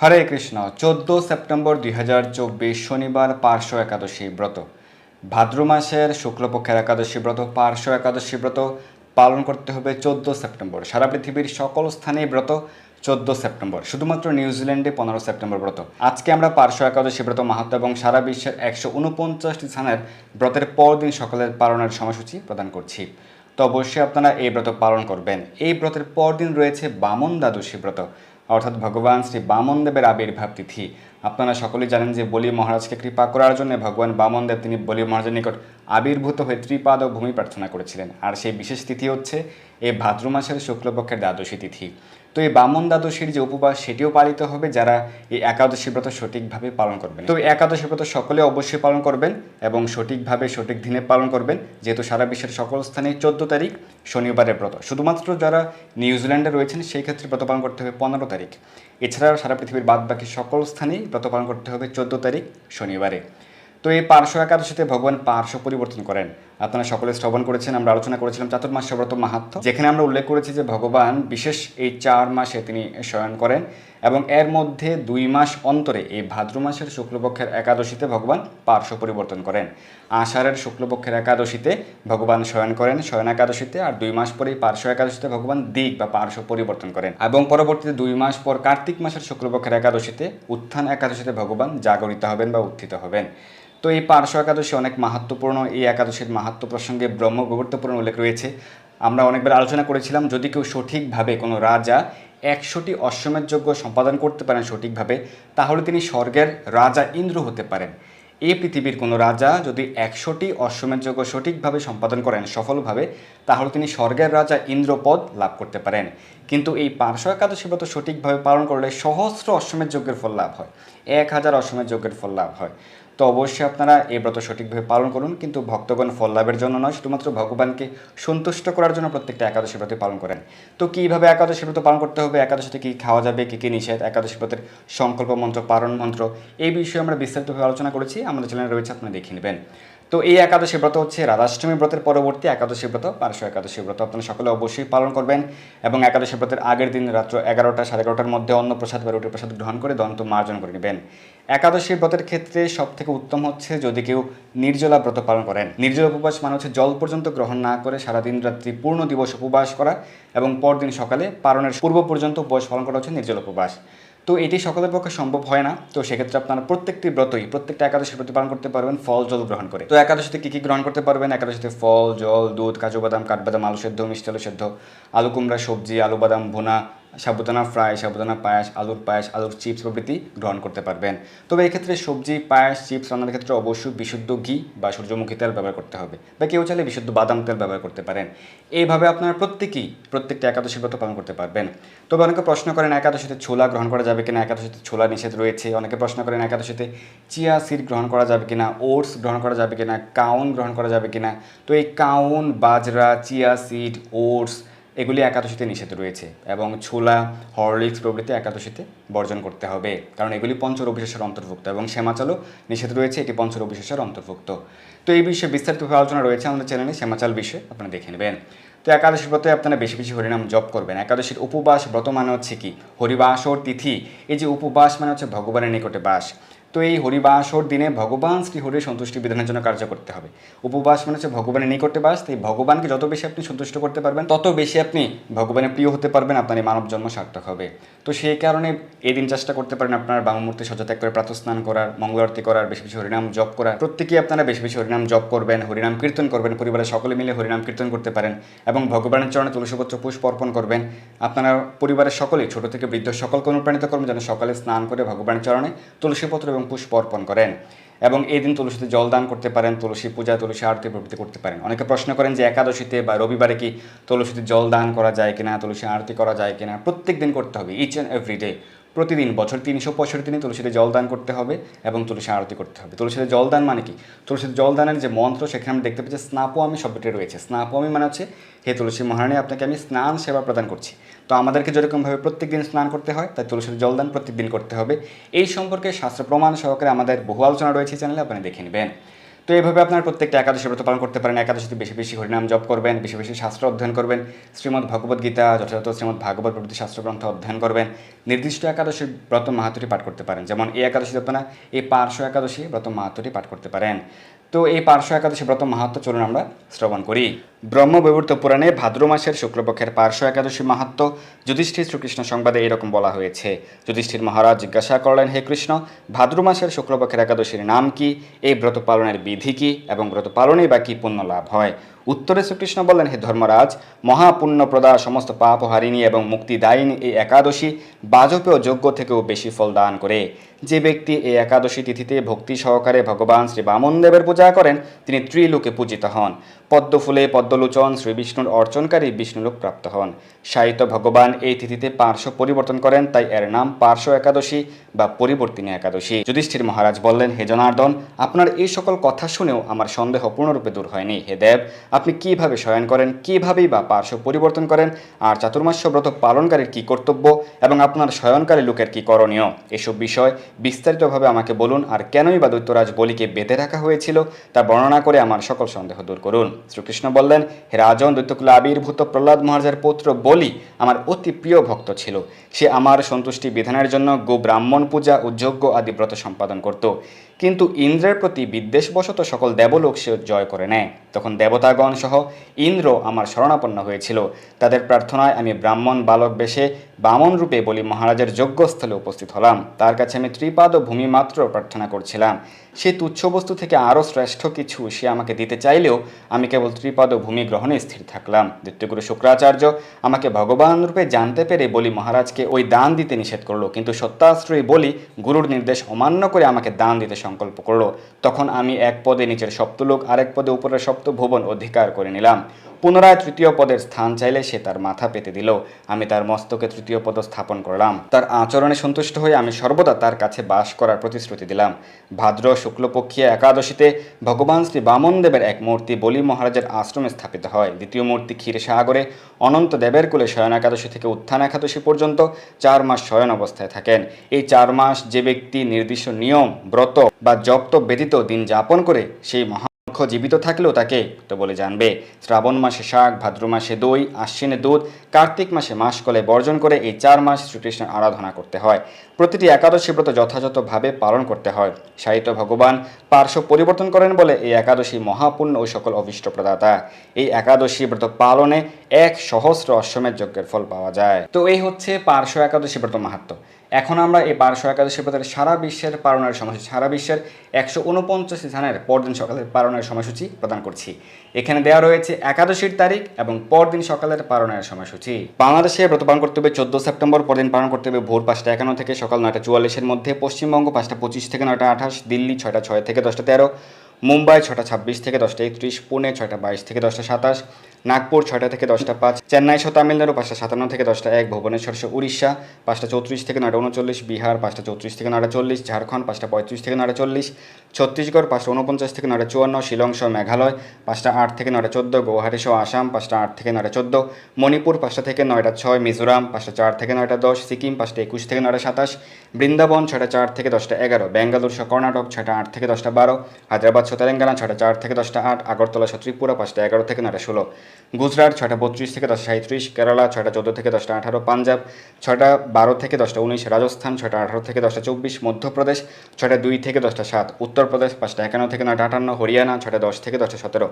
হরে কৃষ্ণ, চোদ্দ সেপ্টেম্বর দুই হাজার চব্বিশ শনিবার পার্শ্ব একাদশী ব্রত। ভাদ্র মাসের শুক্লপক্ষের একাদশী ব্রত, পার্শ্ব একাদশী ব্রত পালন করতে হবে চোদ্দ সেপ্টেম্বর। সারা পৃথিবীর সকল স্থানেই ব্রত চোদ্দ সেপ্টেম্বর, শুধুমাত্র নিউজিল্যান্ডে পনেরো সেপ্টেম্বর ব্রত। আজকে আমরা পার্শ্ব একাদশী ব্রত মাহাত্ম এবং সারা বিশ্বের একশো উনপঞ্চাশটি স্থানের ব্রতের পরদিন সকালের পালনের সময়সূচি প্রদান করছি। তো অবশ্যই আপনারা এই ব্রত পালন করবেন। এই ব্রতের পরদিন রয়েছে বামন দ্বাদশী ব্রত। অর্থাৎ ভগবান শ্রী বামনদেবের আবির্ভাব তিথি। আপনারা সকলেই জানেন যে বলি মহারাজকে কৃপা করার জন্য ভগবান বামনদেব তিনি বলি মহারাজের নিকট আবির্ভূত হয়ে ত্রিপাদ ও ভূমি প্রার্থনা করেছিলেন। আর সেই বিশেষ তিথি হচ্ছে এই ভাদ্র মাসের শুক্লপক্ষের দ্বাদশী তিথি। তো এই বামন দ্বাদশীর যে উপবাস, সেটিও পালিত হবে যারা এই একাদশী ব্রত সঠিকভাবে পালন করবেন। তো একাদশী ব্রত সকলে অবশ্যই পালন করবেন এবং সঠিকভাবে সঠিক দিনে পালন করবেন, যেহেতু সারা বিশ্বের সকল স্থানে চোদ্দ তারিখ শনিবারের ব্রত। শুধুমাত্র যারা নিউজিল্যান্ডে রয়েছেন, সেই ক্ষেত্রে ব্রত পালন করতে হবে পনেরো তারিখ। এছাড়াও সারা পৃথিবীর বাদ বাকি সকল স্থানেই ব্রত পালন করতে হবে চোদ্দ তারিখ শনিবারে। তো এই পার্শ্ব একাদশীতে ভগবান পার্শ্ব পরিবর্তন করেন। আপনারা সকলে শ্রবণ করেছেন, আমরা আলোচনা করেছিলাম চাতুর্মাস ব্রত মাহাত্ম, যেখানে আমরা উল্লেখ করেছি যে ভগবান বিশেষ এই চার মাসে তিনি শয়ন করেন এবং এর মধ্যে দুই মাস অন্তরে এই ভাদ্র মাসের শুক্লপক্ষের একাদশীতে ভগবান পার্শ্ব পরিবর্তন করেন। আষাঢ়ের শুক্লপক্ষের একাদশীতে ভগবান শয়ন করেন, শয়ন একাদশীতে আর দুই মাস পরেই পার্শ্ব একাদশীতে ভগবান দিক বা পার্শ্ব পরিবর্তন করেন। এবং পরবর্তীতে দুই মাস পর কার্তিক মাসের শুক্লপক্ষের একাদশীতে উত্থান একাদশীতে ভগবান জাগরিত হবেন বা উত্থিত হবেন। তো এই পার্শ্ব একাদশী অনেক মাহাত্মপূর্ণ, এই একাদশীর মাহাত্ম প্রসঙ্গে ব্রহ্ম গুরুত্বপূর্ণ উল্লেখ রয়েছে। আমরা অনেকবার আলোচনা করেছিলাম, যদি কেউ সঠিকভাবে কোনো রাজা একশোটি অশ্বমেধ যজ্ঞ সম্পাদন করতে পারেন সঠিকভাবে, তাহলে তিনি স্বর্গের রাজা ইন্দ্র হতে পারেন। এই পৃথিবীর কোনো রাজা যদি একশোটি অশ্বমেধ যজ্ঞ সঠিকভাবে সম্পাদন করেন সফলভাবে, তাহলে তিনি স্বর্গের রাজা ইন্দ্রপদ লাভ করতে পারেন। কিন্তু এই পার্শ্ব একাদশী ব্রত সঠিকভাবে পালন করলে সহস্র অশ্বমেধ যজ্ঞের ফল লাভ হয়, এক হাজার অশ্বমেধ যজ্ঞের ফল লাভ হয়। তো অবশ্যই আপনারা এই ব্রত সঠিকভাবে পালন করুন, কিন্তু ভক্তগণ ফল লাভের জন্য নয়, শুধুমাত্র ভগবানকে সন্তুষ্ট করার জন্য প্রত্যেকটা একাদশী ব্রত পালন করেন। তো কীভাবে একাদশী ব্রত পালন করতে হবে, একাদশীতে কী খাওয়া যাবে, কী কী নিষেধ, একাদশী ব্রতের সংকল্প মন্ত্র, পারণ মন্ত্র, এই বিষয়ে আমরা বিস্তারিতভাবে আলোচনা করেছি, আমাদের চ্যানেলে রয়েছে, আপনারা দেখে নেবেন। তো এই একাদশী ব্রত হচ্ছে রাধাষ্টমী ব্রতের পরবর্তী একাদশী ব্রত, পার্শ্ব একাদশী ব্রত। আপনারা সকলে অবশ্যই পালন করবেন এবং একাদশী ব্রতের আগের দিন রাত্র এগারোটা সাড়ে এগারোটার মধ্যে অন্ন প্রসাদ বা রুটির প্রসাদ গ্রহণ করে দন্ত মার্জন করে নেবেন। একাদশী ব্রতের ক্ষেত্রে সব থেকে উত্তম হচ্ছে যদি কেউ নির্জলা ব্রত পালন করেন। নির্জলা উপবাস মানে হচ্ছে জল পর্যন্ত গ্রহণ না করে সারাদিন রাত্রি পূর্ণ দিবস উপবাস করা এবং পরদিন সকালে পালনের পূর্ব পর্যন্ত উপবাস পালন করা হচ্ছে নির্জল উপবাস। তো এটি সকলের পক্ষে সম্ভব হয় না। তো সেক্ষেত্রে আপনারা প্রত্যেকটি ব্রতই, প্রত্যেকটা একাদশী ব্রত পালন করতে পারবেন, ফল, জল গ্রহণ করে। তো একাদশীতে কী কী গ্রহণ করতে পারবেন? একাদশীতে ফল, জল, দুধ, কাজু বাদাম, কাঠবাদাম, আলু সেদ্ধ, মিষ্টি আলু সেদ্ধ, আলু কুমড়া, সবজি, আলু বাদাম, ভুনা সাবুদানা ফ্রাই সাবুদানা পায়াস, আলুর পায়াস, আলুর চিপস প্রভৃতি গ্রহণ করতে পারবেন। তবে এক্ষেত্রে সবজি, পায়াস চিপস রান্নার ক্ষেত্রে অবশ্যই বিশুদ্ধ ঘি বা সূর্যমুখী তেল ব্যবহার করতে হবে বা কেউ চাইলে বিশুদ্ধ বাদাম তেল ব্যবহার করতে পারেন। এইভাবে আপনারা প্রত্যেকেই প্রত্যেকটা একাদশী ব্রত পালন করতে পারবেন। তবে অনেকে প্রশ্ন করেন, একাদশীতে ছোলা গ্রহণ করা যাবে কিনা? একাদশীতে ছোলা নিষেধ রয়েছে। অনেকে প্রশ্ন করেন, একাদশীতে চিয়া সিড গ্রহণ করা যাবে কিনা? ওটস গ্রহণ করা যাবে কিনা? কাউন গ্রহণ করা যাবে কিনা? তো এই কাউন, বাজরা, চিয়া সিড ওটস এগুলি একাদশীতে নিষেধ রয়েছে এবং ছোলা, হরলিক্স প্রভৃতি একাদশীতে বর্জন করতে হবে। কারণ এগুলি পঞ্চরবিশেষের অন্তর্ভুক্ত এবং শ্যামাচালও নিষেধ রয়েছে এটি পঞ্চরবিশেষের অন্তর্ভুক্ত। তো এই বিষয়ে বিস্তারিতভাবে আলোচনা রয়েছে আমাদের চ্যানেলে, শ্যামাচাল বিষয়ে আপনারা দেখে নেবেন। তো একাদশীর ব্রতে আপনারা বেশি বেশি হরিনাম জপ করবেন। একাদশীর উপবাস ব্রত মানে হচ্ছে কি? হরিবাস ও তিথি। এই যে উপবাস মানে হচ্ছে ভগবানের নিকটে বাস। তো এই হরিবাসর দিনে ভগবান শ্রী হরির সন্তুষ্টি বিধানের জন্য কার্য করতে হবে। উপবাস মানে হচ্ছে ভগবানের নিকটে বাস, তাই ভগবানকে যত বেশি আপনি সন্তুষ্ট করতে পারবেন, তত বেশি আপনি ভগবানের প্রিয় হতে পারবেন, আপনার এই মানব জন্ম সার্থক হবে। তো সেই কারণে এই দিন চেষ্টা করতে পারেন আপনার বামমূর্তি সজাত্যাগ করে প্রাতস্নান করার, মঙ্গল মঙ্গলারতি করার, বেশি বেশি হরিনাম জপ করার। প্রত্যেকেই আপনারা বেশি বেশি হরিনাম জপ করবেন, হরিনাম কীর্তন করবেন, পরিবারের সকলে মিলে হরিনাম কীর্তন করতে পারেন এবং ভগবানের চরণে তুলসীপত্র পুষ্প অর্পণ করবেন। আপনারা পরিবারের সকলেই ছোট থেকে বৃদ্ধ সকলকে অনুপ্রাণিত করবেন, যেন সকালে স্নান করে ভগবানের চরণে তুলসীপত্র এবং পুষ্প অর্পণ করেন এবং এই দিন তুলসীতে জল দান করতে পারেন, তুলসী পূজা, তুলসী আরতি প্রভৃতি করতে পারেন। অনেকে প্রশ্ন করেন যে একাদশীতে বা রবিবারে কি তুলসীতে জল দান করা যায় কিনা, তুলসী আরতি করা যায় কিনা? প্রত্যেক দিন করতে হবে ইচ অ্যান্ড এভরি ডে প্রতিদিন, বছর তিনশো পঁয়ষট্টি দিনে তুলসীতে জল দান করতে হবে এবং তুলসী আরতি করতে হবে। তুলসীতে জল দান মানে কি? তুলসীতে জল দানের যে মন্ত্র, সেখানে আমি দেখতে পাচ্ছি স্নাপো আমি শব্দটি রয়েছে। স্নাপো আমি মানে হচ্ছে, হে তুলসী মহারানী, আপনাকে আমি স্নান সেবা প্রদান করছি। তো আমাদেরকে যেরকমভাবে প্রত্যেক দিন স্নান করতে হয়, তাই তুলসীতে জল দান প্রত্যেক দিন করতে হবে। এই সম্পর্কে শাস্ত্র প্রমাণ সহকারে আমাদের বহু আলোচনা রয়েছে চ্যানেলে আপনি দেখে নেবেন। তো এইভাবে আপনার প্রত্যেকটা একাদশী ব্রত পালন করতে পারেন। একাদশীতে বেশি বেশি হরিনাম জপ করবেন, বেশি বেশি শাস্ত্র অধ্যয়ন করবেন, শ্রীমদ্ ভগবদ্ গীতা, যথাযথ শ্রীমদ্ ভাগবত প্রভৃতি শাস্ত্রগ্রন্থ অধ্যয়ন করবেন, নির্দিষ্ট একাদশী ব্রত মাহাতুরি পাঠ করতে পারেন। যেমন এই একাদশী না, এই পার্শ্ব একাদশী ব্রত মাহাতুরি পাঠ করতে পারেন। তো এই পার্শ্ব একাদশী ব্রত মাহাত্ম চলুন আমরা শ্রবণ করি। ব্রহ্মবৈবর্ত পুরাণে ভাদ্র মাসের শুক্লপক্ষের পার্শ্ব একাদশী মাহাত্ম যুধিষ্ঠির শ্রীকৃষ্ণ সংবাদে এরকম বলা হয়েছে। যুধিষ্ঠির মহারাজ জিজ্ঞাসা করলেন, হে কৃষ্ণ, ভাদ্র মাসের শুক্লপক্ষের একাদশীর নাম কি? এই ব্রত পালনের বিধি কি? এবং ব্রত পালনে বা কি পুণ্য লাভ হয়? উত্তরে শ্রীকৃষ্ণ বললেন, হে ধর্মরাজ, মহাপুণ্যপ্রদা সমস্ত পাপ হারিণী এবং মুক্তিদায়িনী এই একাদশী বাজপেয় যজ্ঞ থেকেও বেশি ফল দান করে। যে ব্যক্তি এই একাদশী তিথিতে ভক্তি সহকারে ভগবান শ্রী বামনদেবের পূজা করেন, তিনি ত্রিলোকে পূজিত হন। পদ্মফুলে পদ্মলোচন শ্রী বিষ্ণুর অর্চনকারী বিষ্ণুলোক প্রাপ্ত হন। সাহিত্য ভগবান এই তিথিতে পার্শ্ব পরিবর্তন করেন, তাই এর নাম পার্শ্ব একাদশী বা পরিবর্তিনী একাদশী। যুধিষ্ঠির মহারাজ বললেন, হে জনার্দন, আপনার এই সকল কথা শুনেও আমার সন্দেহ পূর্ণরূপে দূর হয়নি। হে দেব, আপনি কীভাবে শয়ন করেন, কিভাবেই বা পার্শ্ব পরিবর্তন করেন, আর চাতুর্মাস্য ব্রত পালনকারীর কি কর্তব্য এবং আপনার শয়নকারী লোকের কি করণীয়? এসব বিষয় বিস্তারিতভাবে আমাকে বলুন, আর কেনই বা দৈত্যরাজ বলিকে বেঁধে রাখা হয়েছিল তা বর্ণনা করে আমার সকল সন্দেহ দূর করুন। শ্রীকৃষ্ণ বললেন হে রাজন, দৈত্যকুলে আবির্ভূত প্রহ্লাদ মহারাজের পুত্র বলি আমার অতি প্রিয় ভক্ত ছিল। সে আমার সন্তুষ্টি বিধানের জন্য গো ব্রাহ্মণ পূজা ও যজ্ঞ আদি ব্রত সম্পাদন করত। কিন্তু ইন্দ্রের প্রতি বিদ্বেষবশত সকল দেবলোক সে জয় করে নেয়। তখন দেবতাগণ সহ ইন্দ্র আমার শরণাপন্ন হয়েছিল। তাদের প্রার্থনায় আমি ব্রাহ্মণ বালক বেশে বামন রূপে বলি মহারাজের যজ্ঞস্থলে উপস্থিত হলাম। তার কাছে আমি ত্রিপাদ ও ভূমি মাত্র প্রার্থনা করছিলাম। সে তুচ্ছ বস্তু থেকে আরও শ্রেষ্ঠ কিছু সে আমাকে দিতে চাইলেও আমি কেবল ত্রিপাদ ও ভূমি গ্রহণে স্থির থাকলাম। দ্বিতীয়গুরু শুক্রাচার্য আমাকে ভগবান রূপে জানতে পেরে বলি মহারাজকে ওই দান দিতে নিষেধ করল। কিন্তু সত্যাশ্রয়ী বলি গুরুর নির্দেশ অমান্য করে আমাকে দান দিতে সংকল্প করল। তখন আমি এক পদে নিচের সপ্তলোক, আরেক পদে উপরের সপ্ত ভুবন অধিকার করে নিলাম। পুনরায় তৃতীয় পদের স্থান চাইলে সে তার মাথা পেতে দিল। আমি তার মস্তকে তৃতীয় পদ স্থাপন করলাম। তার আচরণে সন্তুষ্ট হয়ে আমি সর্বদা তার কাছে বাস করার প্রতিশ্রুতি দিলাম। ভাদ্র শুক্লপক্ষীয় একাদশীতে ভগবান শ্রী বামনদেবের এক মূর্তি বলি মহারাজের আশ্রমে স্থাপিত হয়। দ্বিতীয় মূর্তি ক্ষীরসাগরে অনন্ত দেবের কুলে শয়ন একাদশী থেকে উত্থান একাদশী পর্যন্ত চার মাস শয়ন অবস্থায় থাকেন। এই চার মাস যে ব্যক্তি নির্দিষ্ট নিয়ম, ব্রত বা জপ্ত ব্যতীত দিন যাপন করে সেই মহা মুখ্য জীবিত থাকলেও তাকে, তো বলে জানবে, শ্রাবণ মাসে শাক, ভাদ্র মাসে দই, আশ্বিনে দুধ, কার্তিক মাসে মাসকলে বর্জন করে এই চার মাস শ্রীকৃষ্ণের আরাধনা করতে হয়। প্রতিটি একাদশী ব্রত যথাযথভাবে পালন করতে হয়। সাহিত্য ভগবান পার্শ্ব পরিবর্তন করেন বলে এই একাদশী মহাপূর্ণ ও সকল অভিষ্ট প্রদাতা এই একাদশী ব্রত পালনে এক সহস্র অশ্বমেধ যজ্ঞের ফল পাওয়া যায়। তো এই হচ্ছে পার্শ্ব একাদশী ব্রত মাহাত্ম এখন আমরা এই পার্শ্ব একাদশী ব্রতের সারা বিশ্বের পালনের সময়সূচি, সারা বিশ্বের একশো উনপঞ্চাশ স্থানের পরদিন সকালের পালনের সময়সূচি প্রদান করছি। এখানে দেওয়া রয়েছে একাদশীর তারিখ এবং পরদিন সকালের পালনের সময়সূচি। বাংলাদেশে ব্রত পালন করতে হবে চোদ্দ সেপ্টেম্বর, পরদিন পালন করতে হবে ভোর পাঁচটা একান্ন থেকে সকাল নয়টা চুয়াল্লিশের মধ্যে, পশ্চিমবঙ্গ পাঁচটা পঁচিশ থেকে নয়টা আঠাশ, দিল্লি ছয়টা ছয় থেকে দশটা তেরো, মুম্বাই ছটা ছাব্বিশ থেকে দশটা একত্রিশ, পুনে ছয়টা বাইশ থেকে দশটা সাতাশ নাগপুর ছয়টা থেকে দশটা পাঁচ চেন্নাই সহ তামিলনাড়ু পাঁচটা সাতান্ন থেকে দশটা এক ভুবনেশ্বর সহ উড়িষ্যা পাঁচটা চৌত্রিশ থেকে নয়টা উনচল্লিশ বিহার পাঁচটা চৌত্রিশ থেকে নয়টা চল্লিশ ঝাড়খণ্ড পাঁচটা পঁয়ত্রিশ থেকে নয়টা চল্লিশ ছত্তিশগড় পাঁচটা উনপঞ্চাশ থেকে নয়টা চুয়ান্ন শিলং সহ মেঘালয় পাঁচটা আট থেকে নয়টা চোদ্দ গৌহাটি সহ আসাম পাঁচটা আট থেকে নয়টা চোদ্দ মণিপুর পাঁচটা থেকে নয়টা ছয় মিজোরাম পাঁচটা চার থেকে নয়টা দশ সিকিম পাঁচটা একুশ থেকে নয়টা সাতাশ বৃন্দাবন ছটা চার থেকে দশটা এগারো ব্যাঙ্গালোর সহ কর্ণাটক ছটা আট থেকে দশটা বারো হায়দ্রাবাদ সহ তেলেঙ্গানা ছটা চার থেকে দশটা আট আগরতলা সহ ত্রিপুরা পাঁচটা এগারো থেকে নয়টা ষোলো গুজরাট ছটা বত্রিশ থেকে দশটা সাঁত্রিশ কেরালা ছটা চোদ্দ থেকে দশটা আঠারো, পাঞ্জাব ছটা বারো থেকে দশটা উনিশ, রাজস্থান ছটা আঠারো থেকে দশটা চব্বিশ, মধ্যপ্রদেশ ছটা দুই থেকে দশটা সাত, উত্তরপ্রদেশ পাঁচটা একান্ন থেকে নয়টা আটান্ন, হরিয়ানা ছটা দশ থেকে দশটা সতেরো।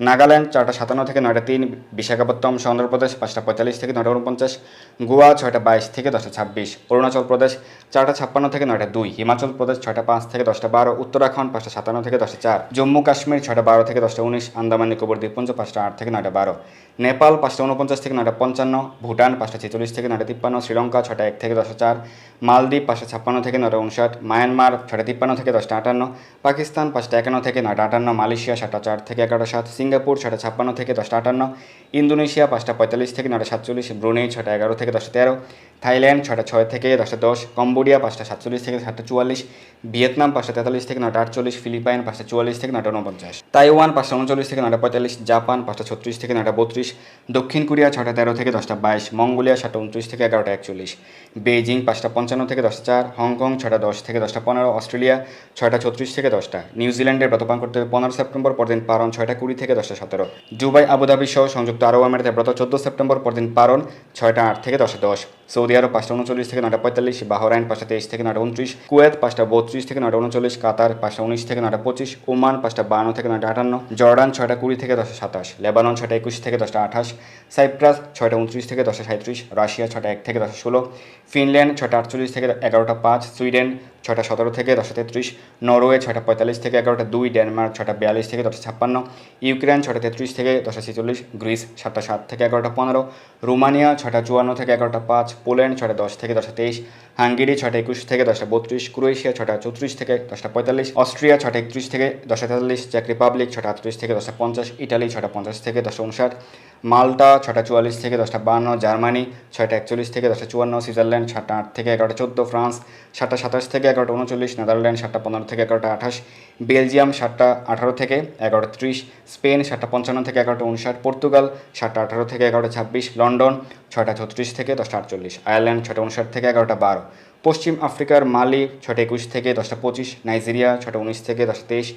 নাগাল্যান্ড চারটা সাতান্ন থেকে নয়টা তিন, বিশাখাপত্তনম সহ অন্ধ্রপ্রদেশ পাঁচটা পঁয়তাল্লিশ থেকে নয়টা উনপঞ্চাশ, গোয়া ছয়টা বাইশ থেকে দশটা ছাব্বিশ, অরুণাচল প্রদেশ চারটা ছাপ্পান্ন থেকে নয়টা দুই, হিমাচল প্রদেশ ছয়টা পাঁচ থেকে দশটা বারো, উত্তরাখণ্ড পাঁচটা সাতান্ন থেকে দশটা চার, জম্মু কাশ্মীর ছয়টা বারো থেকে দশটা উনিশ, আন্দামান নিকোবর দ্বীপপুঞ্জ পাঁচটা আট থেকে নয়টা বারো, নেপাল পাঁচটা উনপঞ্চাশ থেকে নয়টা পঞ্চান্ন, ভুটান পাঁচটা ছেচল্লিশ থেকে নয়টা তিপ্পান্ন, শ্রীলঙ্কা ছটা এক থেকে দশটা চার, মালদ্বীপ পাঁচটা ছাপ্পান্ন থেকে নয়টা উনষাট, মায়ানমার ছটা তিপ্পান্ন থেকে দশটা আটান্ন, পাকিস্তান পাঁচটা একান্ন থেকে নয়টা আটান্ন, মালয়েশিয়া সাতটা চার থেকে এগারোটা সাত সিঙ্গাপুর ছটা ছাপ্পান্ন থেকে দশটা আটান্ন। ইন্দোনেশিয়া, পাঁচটা পঁয়তাল্লিশ থেকে নটা সাতচল্লিশ। ব্রুনেই ছটা এগারো থেকে দশটা তেরো। থাইল্যান্ড ছটা ছয় থেকে দশটা দশ। কম্বোডিয়া, পাঁচটা সাতচল্লিশ থেকে সাতটা চুয়াল্লিশ। ভিয়েতনাম, পাঁচটা তেতাল্লিশ থেকে নয়টা আটচল্লিশ। ফিলিপাইন, পাঁচটা চুয়াল্লিশ থেকে নয়টা উনপঞ্চাশ। তাইওয়ান, পাঁচটা উনচল্লিশ থেকে নয়টা পঁয়তাল্লিশ। জাপান, পাঁচটা ছত্রিশ থেকে নটা বত্রিশ। দক্ষিণ কোরিয়া ছটা তেরো থেকে দশটা বাইশ। মঙ্গোলিয়া সাতটা উনত্রিশ থেকে এগারোটা একচল্লিশ। বেইজিং, পাঁচটা পঞ্চান্ন থেকে দশটা চার। হংকং ছটা দশ থেকে দশটা পনেরো। অস্ট্রেলিয়া, ছয়টা ছত্রিশ থেকে দশটা। নিউজিল্যান্ডের ব্রত পালন করতে হবে পনেরো সেপ্টেম্বর, পরদিন পারন, ছয়টা কুড়ি থেকে দশটা সতেরো। জুবাই আবুধাবি সহ সংযুক্ত আরব আমিরাতে ব্রত চোদ্দ সেপ্টেম্বর পরদিন পারণ, ছয়টা আট থেকে দশটা দশ। সৌদি আরব পাঁচটা উনচল্লিশ থেকে নটা পঁয়তাল্লিশ, বাহরাইন পাঁচটা তেইশ থেকে নটা উনত্রিশ, কুয়েত পাঁচটা বত্রিশ থেকে নটা উনচল্লিশ, কাতার পাঁচটা উনিশ থেকে নটা পঁচিশ, ওমান পাঁচটা বান্ন থেকে নটা আটান্ন, জর্ডান ছয়টা কুড়ি থেকে দশটা সাতাশ, লেবানন ছয়টা একুশ থেকে দশটা আঠাশ, সাইপ্রাস ছয়টা উনত্রিশ থেকে দশটা সাঁত্রিশ রাশিয়া ছটা এক থেকে দশটা ষোলো, ফিনল্যান্ড ছটা আটচল্লিশ থেকে এগারোটা পাঁচ, সুইডেন ছটা সতেরো থেকে দশটা তেত্রিশ, নরওয়ে ছটা পঁয়তাল্লিশ থেকে এগারোটা দুই, ডেনমার্ক ছটা বিয়াল্লিশ থেকে দশটা ছাপ্পান্ন, ইউক্রেন ছটা তেত্রিশ থেকে দশটা ছেচল্লিশ, গ্রিস সাতটা সাত থেকে এগারোটা পনেরো, রোমানিয়া ছটা চুয়ান্ন থেকে এগারোটা পাঁচ পোল্যান্ড ছটা দশ থেকে দশটা তেইশ, হাঙ্গেরি ছটা একুশ থেকে দশটা বত্রিশ, ক্রোয়েশিয়া ছটা চৌত্রিশ থেকে দশটা পঁয়তাল্লিশ, অস্ট্রিয়া ছটা একত্রিশ থেকে দশটা তেতাল্লিশ, চেক রিপাবলিক ছটা আটত্রিশ থেকে দশটা পঞ্চাশ, ইটালি ছটা পঞ্চাশ থেকে দশটা উনষাট মাল্টা ছটা চুয়াল্লিশ থেকে দশটা বান্ন, জার্মানি ছয়টা একচল্লিশ থেকে দশটা চুয়ান্ন, সুইজারল্যান্ড সাতটা আট থেকে এগারোটা চোদ্দ, ফ্রান্স সাতটা সাতাশ থেকে এগারোটা উনচল্লিশ নেদারল্যান্ড সাতটা পনেরো থেকে এগারোটা আঠাশ, বেলজিয়াম সাতটা আঠারো থেকে এগারোটা ত্রিশ, স্পেন সাতটা পঞ্চান্ন থেকে এগারোটা উনষাট পর্তুগাল সাতটা আঠারো থেকে এগারোটা ছাব্বিশ, লন্ডন ছয়টা ছত্রিশ থেকে দশটা আটচল্লিশ আয়ারল্যান্ড ছটা উনষাট থেকে এগারোটা বারো পশ্চিম আফ্রিকার মালি ছটা একুশ থেকে দশটা পঁচিশ নাইজেরিয়া ছটা উনিশ থেকে দশটা তেইশ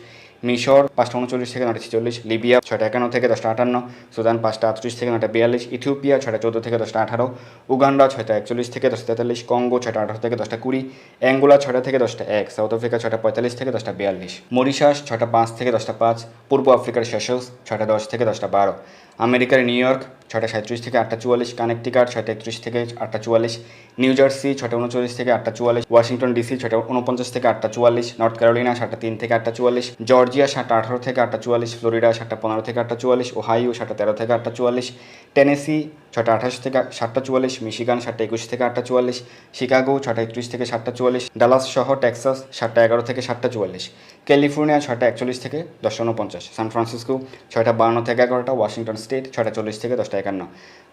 মিশর পাঁচটা উনচল্লিশ থেকে নটা ছেচল্লিশ লিবিয়া ছটা একান্ন থেকে দশটা আটান্ন সুদান পাঁচটা আটত্রিশ থেকে নটা বিয়াল্লিশ ইথিওপিয়া ছটা চোদ্দ থেকে দশটা আঠারো উগান্ডা ছয়টা একচল্লিশ থেকে দশটা তেতাল্লিশ কঙ্গো ছটা আঠারো থেকে দশটা কুড়ি অ্যাঙ্গোলা ছটা থেকে দশটা এক সাউথ আফ্রিকা ছটা পঁয়তাল্লিশ থেকে দশটা বিয়াল্লিশ মরিশাস ছটা পাঁচ থেকে দশটা পাঁচ পূর্ব আফ্রিকার সেশলস ছটা দশ থেকে দশটা বারো আমেরিকার নিউ ইয়র্ক ছটা সাঁত্রিশ থেকে আটটা চুয়াল্লিশ, কানেকটিকাট, ছয়টা একত্রিশ থেকে আটটা চুয়াল্লিশ, নিউ জার্সি ছটা উনচল্লিশ থেকে আটটা চুয়াল্লিশ, ওয়াশিংটন ডিসি ছটা উনপঞ্চাশ থেকে আটটা চুয়াল্লিশ, নর্থ ক্যারোলিনা, সাতটা তিন থেকে আটটা চুয়াল্লিশ, জর্জিয়া, সাতটা আঠারো থেকে আটটা চুয়াল্লিশ, ফ্লোরিডা, সাতটা পনেরো থেকে আটটা চুয়াল্লিশ, ওহাইও, সাতটা তেরো থেকে আটটা চুয়াল্লিশ, টেনেসি ছটা আঠাশ থেকে সাতটা চুয়াল্লিশ, মিশিগান সাতটা একুশ থেকে আটটা চুয়াল্লিশ, শিকাগো ছটা একত্রিশ থেকে সাতটা চুয়াল্লিশ, ডালাস সহ টেক্সাস সাতটা এগারো থেকে সাতটা চুয়াল্লিশ, ক্যালিফোর্নিয়া ছটা একচল্লিশ থেকে দশটা উনপঞ্চাশ সান ফ্রান্সিসকো ছয়টা বান্ন থেকে এগারোটা, ওয়াশিংটন স্টেট ছটা চল্লিশ থেকে দশটা একান্ন,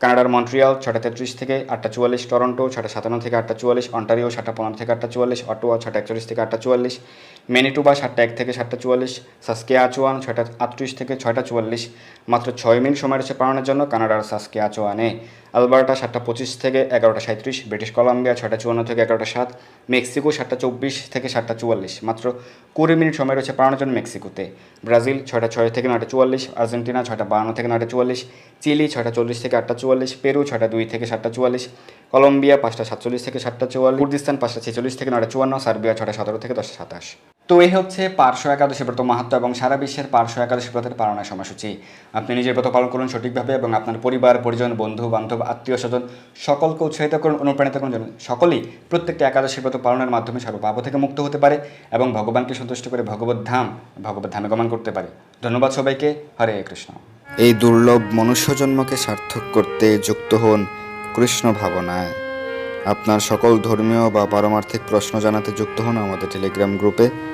কানাডার মন্ট্রিয়াল ছটা তেত্রিশ থেকে আটটা চুয়াল্লিশ, টরন্টো ছটা সাতান্ন থেকে আটটা চুয়াল্লিশ, অন্টারিও সাতটা পনেরো থেকে আটটা চুয়াল্লিশ অটোয়া ছটা একচল্লিশ থেকে আটটা চুয়াল্লিশ ম্যানিটুবা সাতটা এক থেকে সাতটা চুয়াল্লিশ সাসকে আচোয়ান ছয়টা আটত্রিশ থেকে ছয়টা চুয়াল্লিশ, মাত্র ছয় মিনিট সময় রয়েছে পালনের জন্য কানাডার সাসকে আচোয়ানে আলবার্টা সাতটা পঁচিশ থেকে এগারোটা সাঁত্রিশ ব্রিটিশ কলাম্বিয়া ছটা চুয়ান্ন থেকে এগারোটা সাত, মেক্সিকো সাতটা চব্বিশ থেকে সাতটা চুয়াল্লিশ। মাত্র কুড়ি মিনিট সময় রয়েছে জন্য মেক্সিকোতে। ব্রাজিল ছয়টা ছয় থেকে নয়টা চুয়াল্লিশ, আর্জেন্টিনা ছয়টা বান্ন থেকে নয়টা চুয়াল্লিশ, চিলি ছয়টা চল্লিশ থেকে আটটা চুয়াল্লিশ, পেরু ছয়টা দুই থেকে সাতটা চুয়াল্লিশ, কলম্বিয়া পাঁচটা সাতচল্লিশ থেকে সাতটা চুয়াল্লিশ, কুর্দিস্তান পাঁচটা ছেচল্লিশ থেকে নয়টা চুয়ান্ন, সার্বিয়া ছটা সতেরো থেকে দশটা সাতাশ। তো এই হচ্ছে পার্শ্ব একাদশী ব্রত মাহাত্ম এবং সারা বিশ্বের পার্শ্ব একাদশী ব্রতের পালনের সময়সূচি। আপনি নিজের ব্রত পালন করুন সঠিকভাবে এবং আপনার পরিবার, পরিজন, বন্ধু, বান্ধব, আত্মীয় স্বজন সকলকে উৎসাহিত করুন, অনুপ্রাণিত করুন যেন সকলেই প্রত্যেকটা একাদশী ব্রত পালনের মাধ্যমে সর্বপাপ থেকে মুক্ত হতে পারে এবং ভগবানকে সন্তুষ্ট করে ভগবত ধাম, ভগবত ধামে গমন করতে পারে। ধন্যবাদ সবাইকে। হরে কৃষ্ণ। এই দুর্লভ মনুষ্য জন্মকে সার্থক করতে যুক্ত হন কৃষ্ণ ভাবনায়। আপনার সকল ধর্মীয় বা পারমার্থিক প্রশ্ন জানাতে যুক্ত হন আমাদের টেলিগ্রাম গ্রুপে।